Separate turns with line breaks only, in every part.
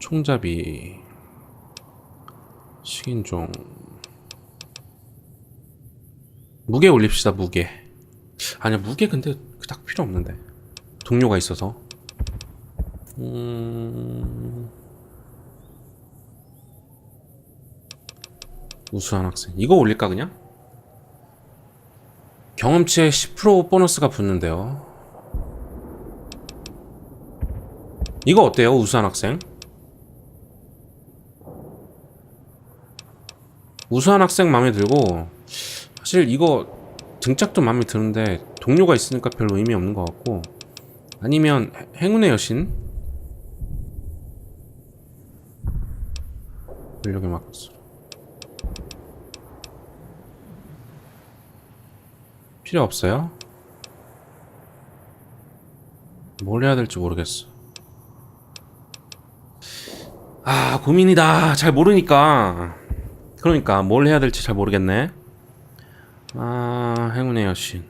총잡이 식인종. 무게 올립시다 무게. 아니야 무게 근데 그닥 필요 없는데. 동료가 있어서. 음... 우수한 학생. 이거 올릴까 그냥? 경험치에 10% 보너스가 붙는데요. 이거 어때요 우수한 학생? 우수한 학생 마음에 들고 사실 이거 등짝도 마음에 드는데 동료가 있으니까 별로 의미 없는 것 같고 아니면 해- 행운의 여신? 권력의 막스 필요 없어요? 뭘 해야 될지 모르겠어. 아 고민이다. 잘 모르니까 그러니까 뭘 해야 될지 잘 모르겠네. 아 행운의 여신.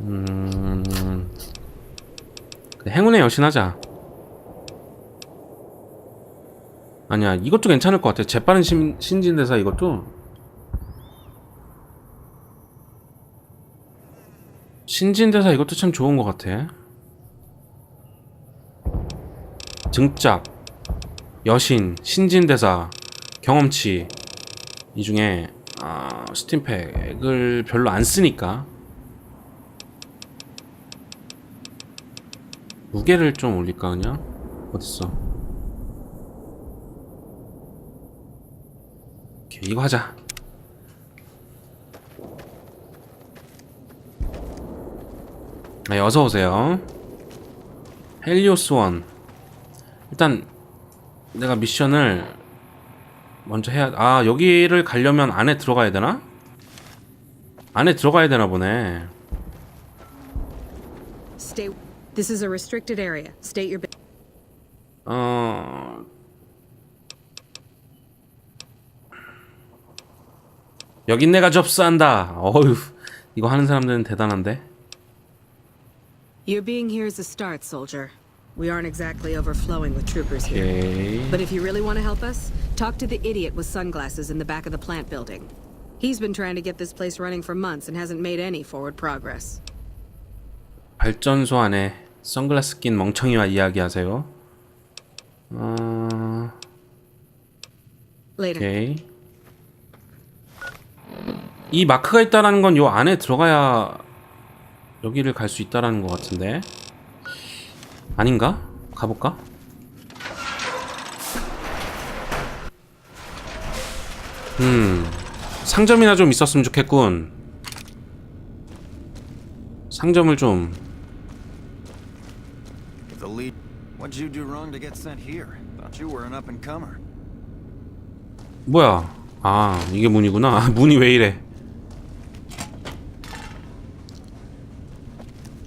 음. 행운의 여신 하자. 아니야 이것도 괜찮을 것 같아. 재빠른 신, 신진대사 이것도. 신진대사 이것도 참 좋은 것 같아 등짝 여신 신진대사 경험치 이 중에 아, 스팀팩을 별로 안 쓰니까 무게를 좀 올릴까 그냥? 어딨어? 오케이, 이거 하자. 네, 어서 오세요. 헬리오스 원 일단 내가 미션을 먼저 해야 아 여기를 가려면 안에 들어가야 되나? 안에 들어가야 되나 보네
Stay. This is a restricted area. State your.
어 여긴 내가 접수한다 어휴 이거 하는 사람들은 대단한데
Your being here is a start, soldier. We aren't exactly overflowing with troopers here.
오케이
But if you really want to help us, talk to the idiot with sunglasses in the back of the plant building. He's been trying to get this place running for months and hasn't made any forward progress.
발전소 안에 선글라스 낀 멍청이와 이야기하세요 어
Later.
오케이. 이 마크가 있다라는 건 요 안에 들어가야 여기를 갈 수 있다라는 것 같은데 아닌가? 가볼까? 음 상점이나 좀 있었으면 좋겠군 상점을 좀. 뭐야 아 이게 문이구나 문이 왜 이래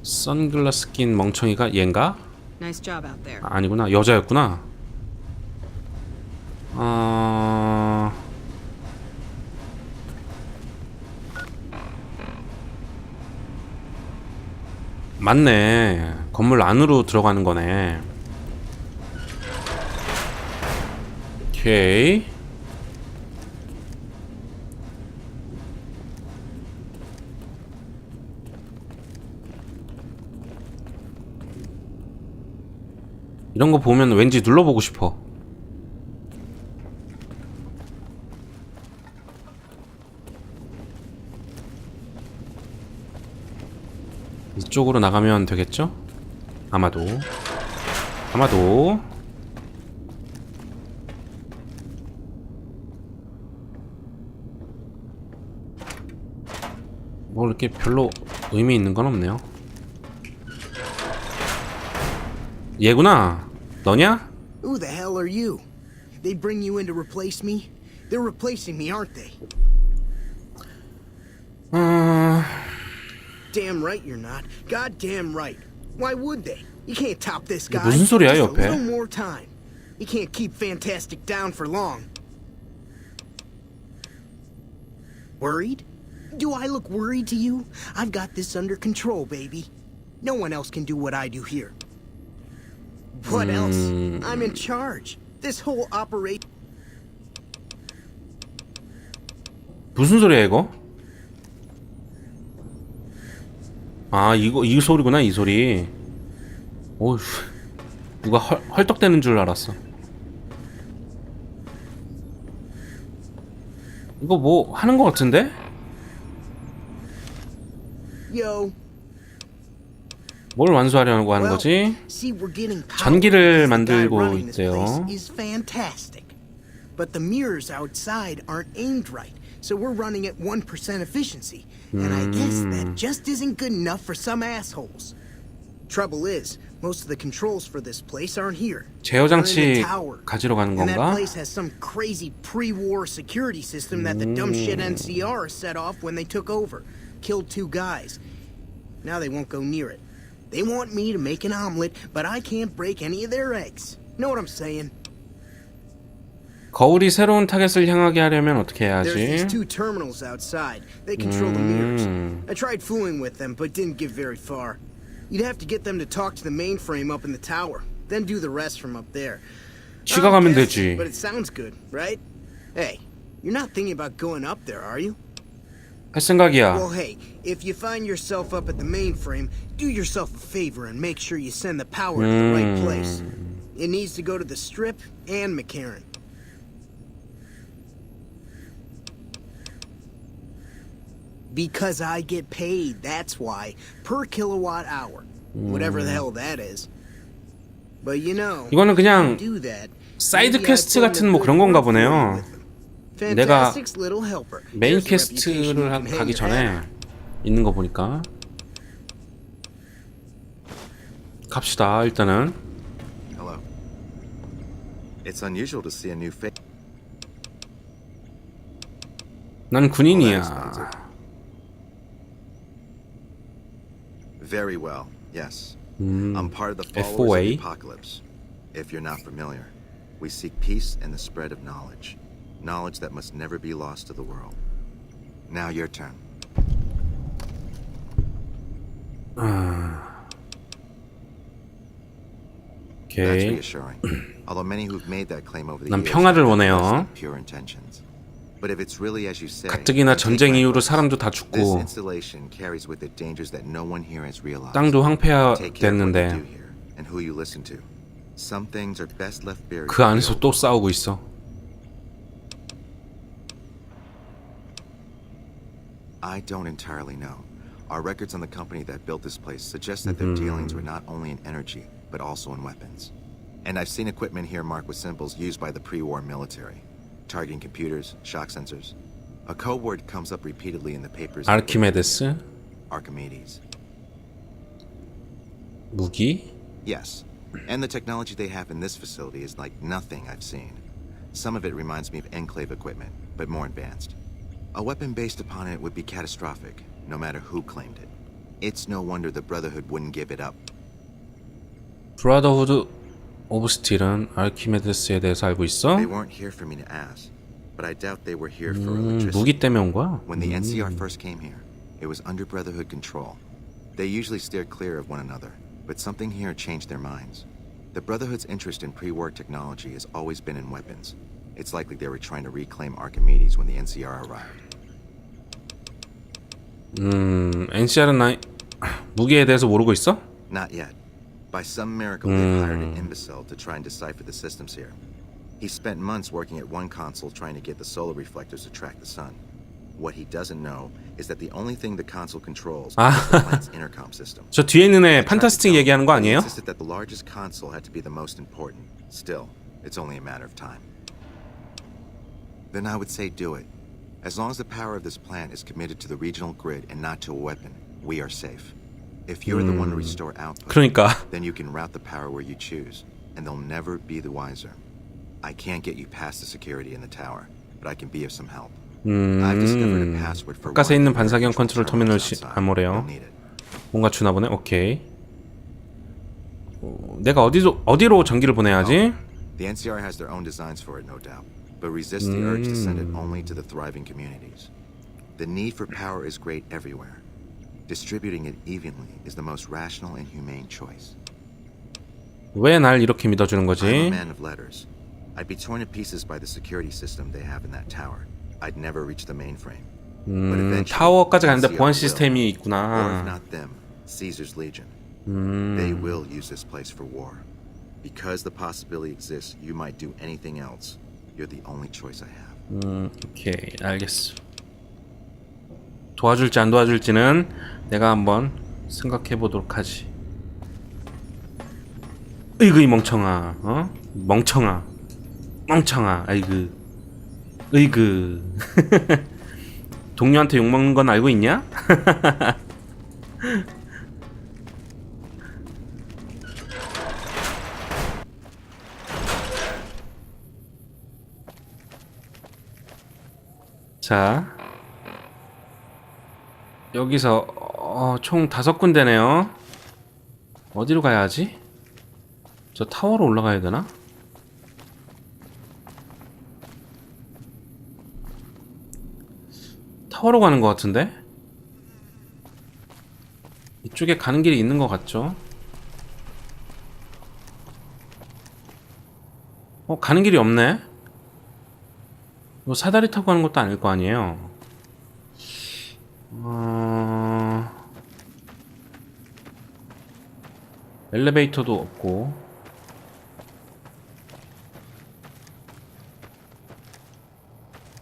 선글라스 낀 멍청이가 얜가?
Nice job out there.
아, 아니구나. 여자였구나. 어... 맞네. 건물 안으로 들어가는 거네. 오케이 이런 거 보면 왠지 눌러보고 싶어. 이쪽으로 나가면 되겠죠? 아마도. 아마도. 뭐 이렇게 별로 의미 있는 건 없네요. 얘구나. 너냐?
Who the hell are you? They bring you in to replace me? They're replacing me, aren't they?
어...
Damn right you're not. God damn right. Why would they? You can't top this guy.
무슨 소리야,
Just
옆에?
A little more time. You can't keep Fantastic down for long. Worried? Do I look worried to you? I've got this under control, baby. No one else can do what I do here. What else? I'm in charge. This whole operation.
무슨 소리야 이거? 아 이거 이 소리구나 이 소리. 오휴 누가 헐, 헐떡대는 줄 알았어. 이거 뭐 하는 거 같은데?
Yo,
뭘 완수하려고 하는
well,
거지?
see, we're getting power
전기를
because the guy
만들고
running this
있대요.
place is fantastic. But the mirrors outside aren't aimed right, so we're running at 1% efficiency. And I guess
Hmm.
that just isn't good enough for some assholes. Trouble is, most of the controls for this place aren't here.
제어
They're in
장치
the tower.
가지러 가는
And that
건가?
place has some crazy pre-war security system that the dumb shit NCR set off when they took over. Killed two guys. Now they won't go near it. They want me to make an omelet, but I can't break any of their eggs. Know what I'm saying?
거울이 새로운 타겟을 향하게 하려면 어떻게
There's these
해야지?
two terminals outside. They control the mirrors.
음.
I tried fooling with them, but didn't get very far. You'd have to get them to talk to the mainframe up in the tower, then do the rest from up there.
지가
I
가면
guess,
되지.
But it sounds good, right? Hey, you're not thinking about going up there, are you?
할 생각이야.
Well, hey, if you find yourself up at the mainframe, do yourself a favor and make sure you send the power to the right place. It needs to go to the Strip and McCarran. Because I get paid, that's why. Per kilowatt hour. Whatever the hell that is. But you know,
이거는 그냥
do that.
사이드
maybe I
퀘스트
put in
같은
a
뭐
good
그런 건가
word for you
보네요.
with them. Helper.
메인 퀘스트를 하- 가기 전에. 있는 거 보니까 갑시다 일단은
Hello. It's unusual to see a new face.
난 군인이야.
Very well, yes.
음,
I'm part of the
FOA.
followers of the apocalypse. If you're not familiar, we seek peace and the spread of knowledge. Knowledge that must never be lost to the world. Now your turn. That's
오케이.
reassuring. Although many who've made that claim over the
난
years
평화를
have
원해요.
less than pure intentions. But if it's really as you say,
가뜩이나
then take
전쟁
my
이후로
advice.
사람도 다
This
죽고
installation carries with it dangers that no one here has realized.
땅도
Take care of what you do
황폐화됐는데
here and who you listen to. Some things are best left buried.
그 안에서 또 싸우고 있어.
I don't entirely know. Our records on the company that built this place suggest that their mm-hmm. dealings were not only in energy, but also in weapons. And I've seen equipment here marked with symbols used by the pre war military, targeting computers, shock sensors. A code word comes up repeatedly in the papers. Archimedes.
Archimedes. Bulki.
Yes. And the technology they have in this facility is like nothing I've seen. Some of it reminds me of Enclave equipment, but more advanced. A weapon based upon it would be catastrophic, no matter who claimed it. It's no wonder the Brotherhood wouldn't give it up.
브라더후드 오브 스틸은 아르키메데스에 대해서 알고 있어?
They weren't here for me to ask, but I doubt they were here for
음,
electricity.
무기 때문에 온 거야?
When the NCR first came here, it was under Brotherhood control. They usually steered clear of one another, but something here changed their minds. The Brotherhood's interest in pre war technology has always been in weapons. It's likely they were trying to reclaim Archimedes when the NCR arrived.
음, NCR은 나 무기에 대해서 모르고 있어?
Not yet. By some miracle, they've hired an imbecile to try and decipher the systems here. He spent months working at one console trying to get the solar reflectors to track the sun. What he doesn't know is that the only thing the console controls
Ah.
is the plant's intercom system.
저 뒤에 있는 애
I tried to
판타스틱
tell him,
얘기하는 거
but he
아니에요?
insisted that the largest console had to be the most important. Still, it's only a matter of time. Then I would say do it. As long as the power of this plant is committed to the regional grid and not to a weapon, we are safe. If you're the one to restore output,
그러니까
then you can route the power where you choose, and they'll never be the wiser. I can't get you past the security in the tower, but I can be of some help. I've discovered a
음,
password for
가까스에
one
있는
of the
반사경 컨트롤
control
터미널
terminals
시,
outside.
암호래요.
You'll need it.
뭔가 주나 보네. 오케이. 어, 내가 어디로 어디로 전기를 보내야지?
The NCR has their own designs for it, no doubt, but resist the urge to send it only to the thriving communities. The need for power is great everywhere. Distributing it evenly is the most rational and humane choice.
왜 날 이렇게 믿어주는
I'm a
거지?
man of letters. I'd be torn to pieces by the security system they have in that tower. I'd never reach the mainframe. But
음,
eventually,
타워까지 가는데
NCR
보안
will.
시스템이
Or if
있구나.
not them, Caesar's Legion.
음,
They will use this place for war. Because the possibility exists you might do anything else, you're the only choice I have.
음, 오케이, 알겠어. 도와줄지 안 도와줄지는 내가 한번 생각해 보도록 하지. 으이그 이 멍청아, 어? 멍청아, 멍청아, 아이그, 으이그. 동료한테 욕 먹는 건 알고 있냐? 자, 여기서 어, 총 다섯 군데네요. 어디로 가야 하지? 저 타워로 올라가야 되나? 타워로 가는 것 같은데? 이쪽에 가는 길이 있는 것 같죠? 어, 가는 길이 없네? 뭐 사다리 타고 가는 것도 아닐 거 아니에요? 어... 엘리베이터도 없고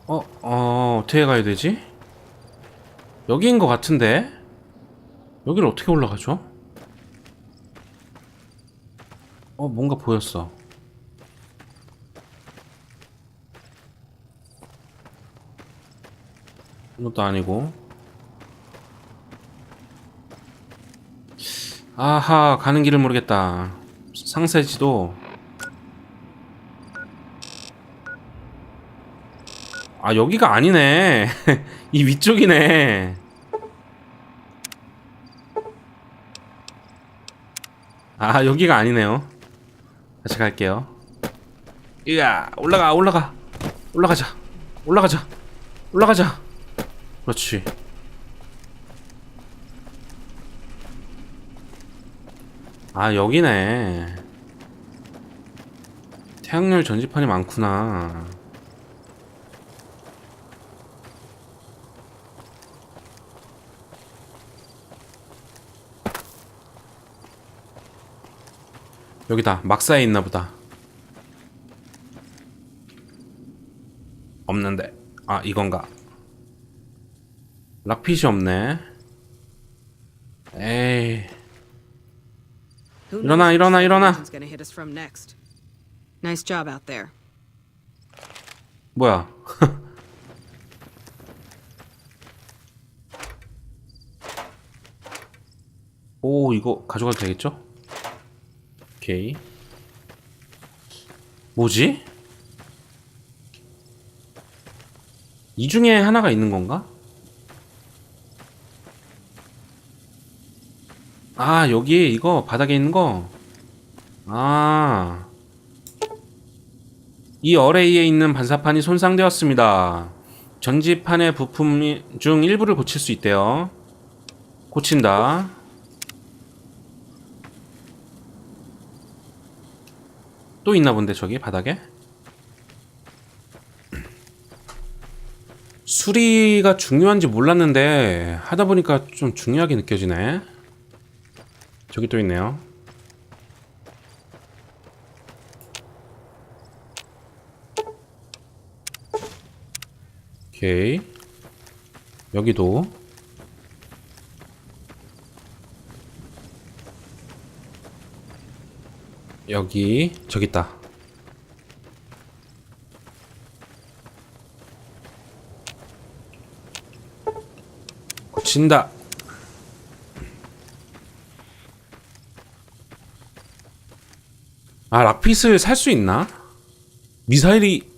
어, 어, 어떻게 가야 되지? 여기인 것 같은데? 여기를 어떻게 올라가죠? 어, 뭔가 보였어. 이것도 아니고. 아하, 가는 길을 모르겠다. 상세지도. 아, 여기가 아니네. 이 위쪽이네. 아, 여기가 아니네요. 다시 갈게요. 이야, 올라가, 올라가. 올라가자. 올라가자. 올라가자. 그렇지. 아, 여기네. 태양열 전지판이 많구나. 여기다. 막사에 있나 보다. 없는데. 아, 이건가? 락핏이 없네. 에이. 일어나, 일어나, 일어나. 뭐야? 오, 이거 가져가도 되겠죠? 오케이. 뭐지? 이 중에 하나가 있는 건가? 아, 여기 이거 바닥에 있는 거. 아. 이 어레이에 있는 반사판이 손상되었습니다. 전지판의 부품 중 일부를 고칠 수 있대요. 고친다. 또 있나 본데 저기 바닥에? 수리가 중요한지 몰랐는데 하다 보니까 좀 중요하게 느껴지네. 저기 또 있네요. 오케이. 여기도. 여기, 저기 있다. 고친다. 아, 락핏을 살 수 있나? 미사일이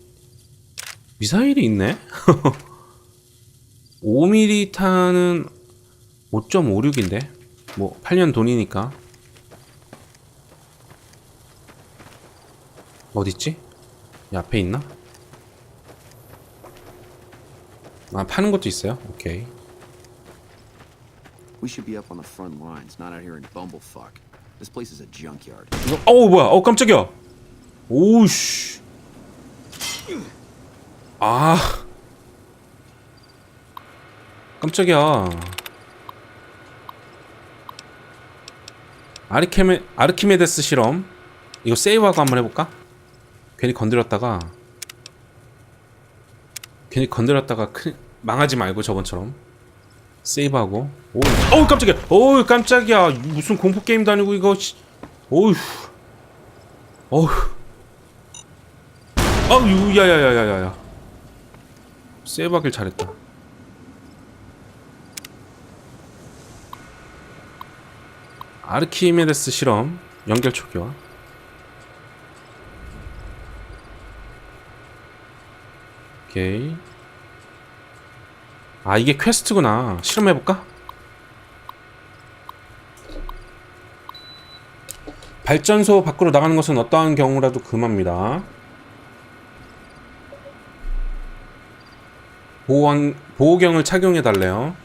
미사일이 있네? 5mm 탄은 5.56인데 뭐 8년 돈이니까 어딨지? 이 앞에 있나? 아 파는 것도 있어요? 오케이
We should be up on the front lines, not out here in bumblefuck. This place is a junkyard.
이거 어우 뭐야. 어 깜짝이야. 오우씨. 아. 깜짝이야. 아르케메 아르키메데스 실험. 이거 세이브하고 한번 해볼까? 괜히 건드렸다가. 괜히 건드렸다가 큰 망하지 말고 저번처럼 세이브하고. 오, 어우 깜짝이야. 어우 깜짝이야. 무슨 공포 게임도 아니고 이거 씨. 어휴 어휴 아유 야야야야야야. 세이브하길 잘했다. 아르키메데스 실험 연결 초기화. 오케이 아 이게 퀘스트구나. 실험해볼까? 발전소 밖으로 나가는 것은 어떠한 경우라도 금합니다. 보호원, 보호경을 착용해달래요.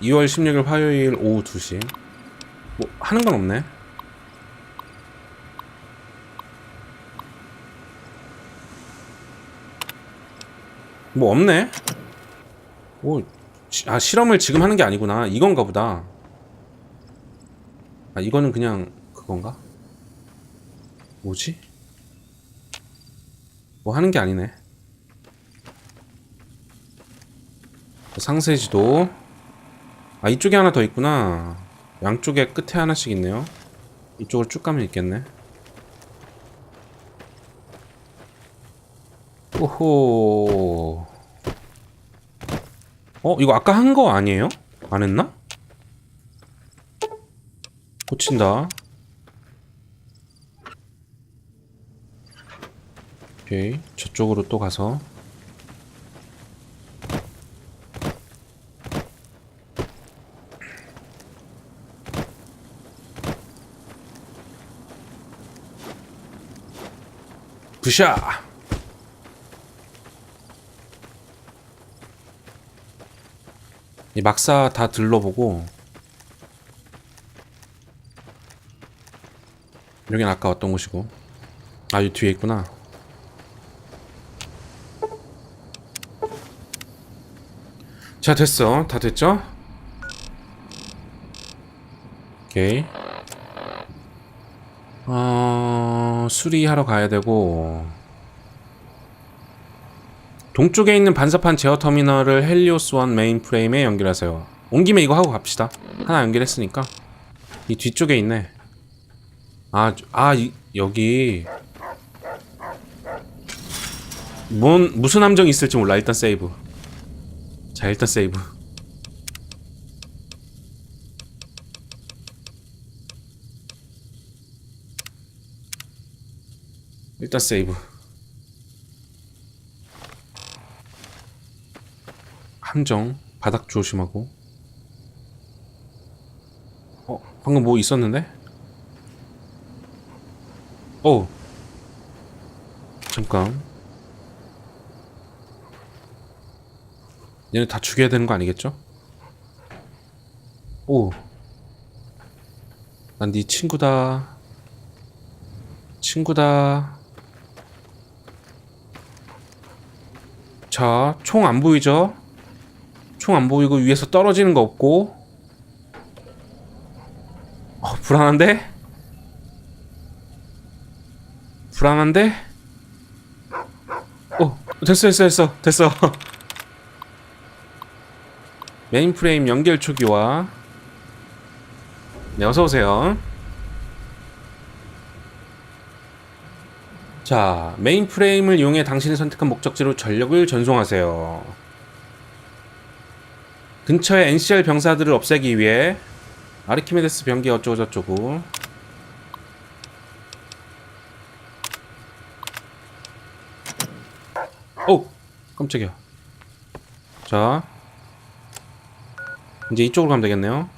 2월 16일 화요일 오후 2시. 뭐 하는 건 없네 뭐 없네. 오, 시- 아 실험을 지금 하는 게 아니구나. 이건가 보다. 아 이거는 그냥 그건가? 뭐지? 뭐 하는 게 아니네. 상세 지도. 아 이쪽에 하나 더 있구나. 양쪽에 끝에 하나씩 있네요. 이쪽으로 쭉 가면 있겠네 오호. 어 이거 아까 한 거 아니에요? 안 했나? 고친다. 오케이. 저쪽으로 또 가서. 부샤 이 막사 다 들러보고 여긴 아까 왔던 곳이고. 아 이 뒤에 있구나. 자 됐어. 다 됐죠? 오케이. 어... 수리하러 가야 되고 동쪽에 있는 반사판 제어 터미널을 헬리오스 1 메인 프레임에 연결하세요. 온 김에 이거 하고 갑시다. 하나 연결했으니까. 이 뒤쪽에 있네. 아, 아 이, 여기. 뭔 무슨 함정이 있을지 몰라. 일단 세이브. 자 일단 세이브. 일단 세이브 함정 바닥 조심하고 어 방금 뭐 있었는데? 어 잠깐 얘네 다 죽여야 되는 거 아니겠죠? 오. 난 네 친구다. 친구다. 자, 총 안 보이죠? 총 안 보이고 위에서 떨어지는 거 없고. 어, 불안한데? 불안한데? 어, 됐어, 됐어, 됐어, 됐어. 메인 프레임 연결 초기화. 네, 어서 오세요. 자, 메인 프레임을 이용해 당신이 선택한 목적지로 전력을 전송하세요. 근처의 NCR 병사들을 없애기 위해 아르키메데스 병기 어쩌고저쩌고 오! 깜짝이야. 자, 이제 이쪽으로 가면 되겠네요.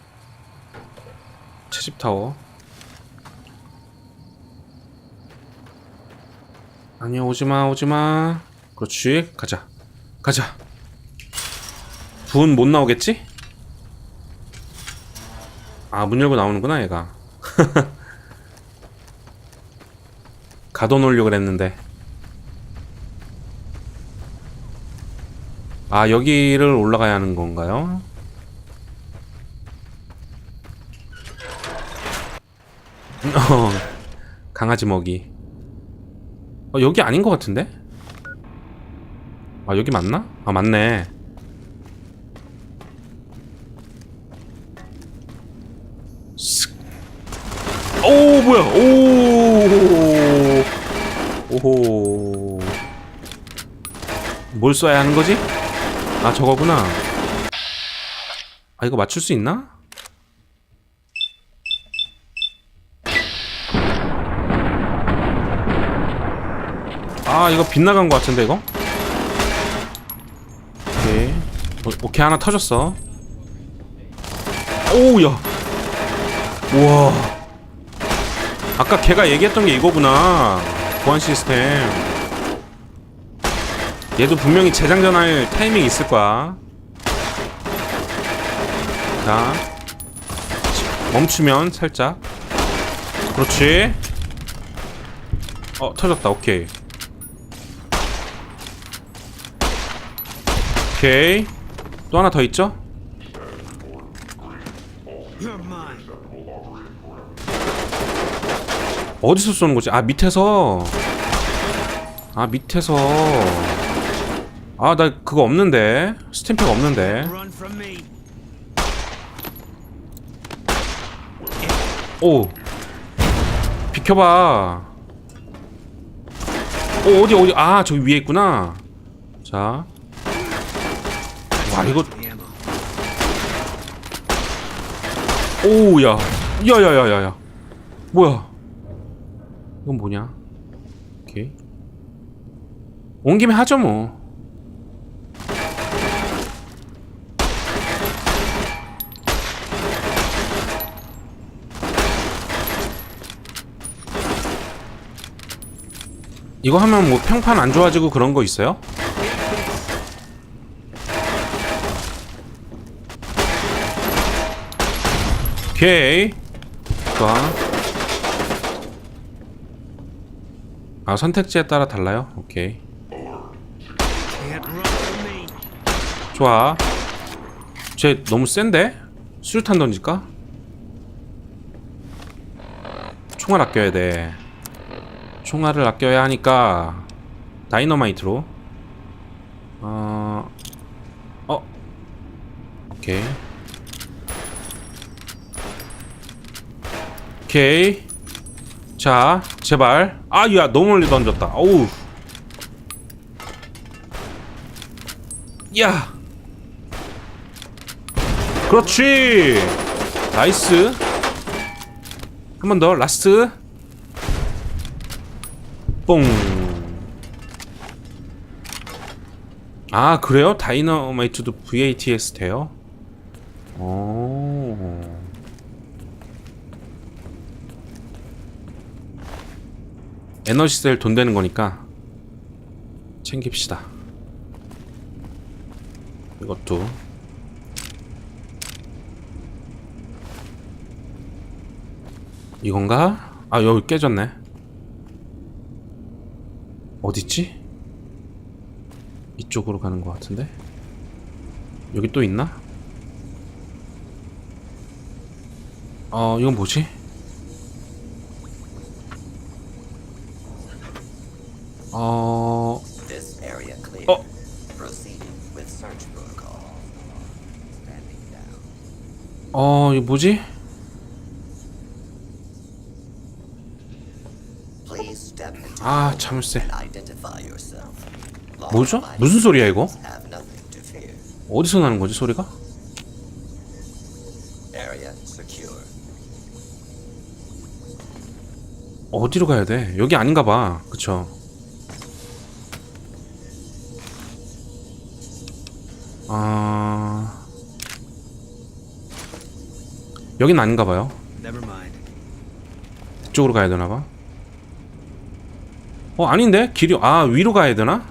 채집 타워. 아니야 오지마 오지마. 그렇지. 가자. 가자. 분 못 나오겠지? 아, 문 열고 나오는구나, 얘가. 가둬놓으려고 그랬는데. 아, 여기를 올라가야 하는 건가요? 어, 강아지 먹이. 어, 여기 아닌 것 같은데? 아, 여기 맞나? 아, 맞네. 쓱. 오, 뭐야? 오. 오호. 뭘 써야 하는 거지? 아, 저거구나. 아, 이거 맞출 수 있나? 아 이거 빗나간 것 같은데 이거? 오케이 어, 오케이 하나 터졌어 오우야 우와 아까 걔가 얘기했던 게 이거구나. 보안 시스템. 얘도 분명히 재장전할 타이밍이 있을 거야. 자 멈추면 살짝. 그렇지? 어 터졌다. 오케이. 오케이. 또 하나 더 있죠? 어디서 쏘는 거지? 아 밑에서. 아 밑에서. 아 나 그거 없는데. 스탬프가 없는데. 오. 비켜봐. 오 어디 어디? 아 저기 위에 있구나. 자. 와 이거. 오야. 야야야야야. 뭐야 이건 뭐냐? 오케이. 온 김에 하죠 뭐. 이거 하면 뭐 평판 안 좋아지고 그런 거 있어요? 오케이. 좋아 아 선택지에 따라 달라요? 오케이. 좋아 쟤 너무 센데? 수류탄 던질까? 총알 아껴야 돼 총알을 아껴야 하니까 다이너마이트로 어... 어? 오케이 오케이 자 제발. 아 야 너무 멀리 던졌다. 어우. 야. 그렇지. 나이스. 한 번 더 라스트. 뽕 아 그래요? 다이너마이트도 VATS 돼요? 오 에너지셀 돈 되는 거니까 챙깁시다 이것도 이건가? 아 여기 깨졌네 어딨지? 이쪽으로 가는 것 같은데 여기 또 있나? 어 이건 뭐지? 어... 이거 뭐지? 아.
Law
뭐죠? 무슨 소리야 이거? 어디서 나는 거지 소리가? 어디로 가야 돼? 여기 아닌가 봐. 그쵸? 여긴 아닌가 봐요. 그쪽으로 가야 되나 봐. 어, 아닌데? 길이, 아, 위로 가야 되나?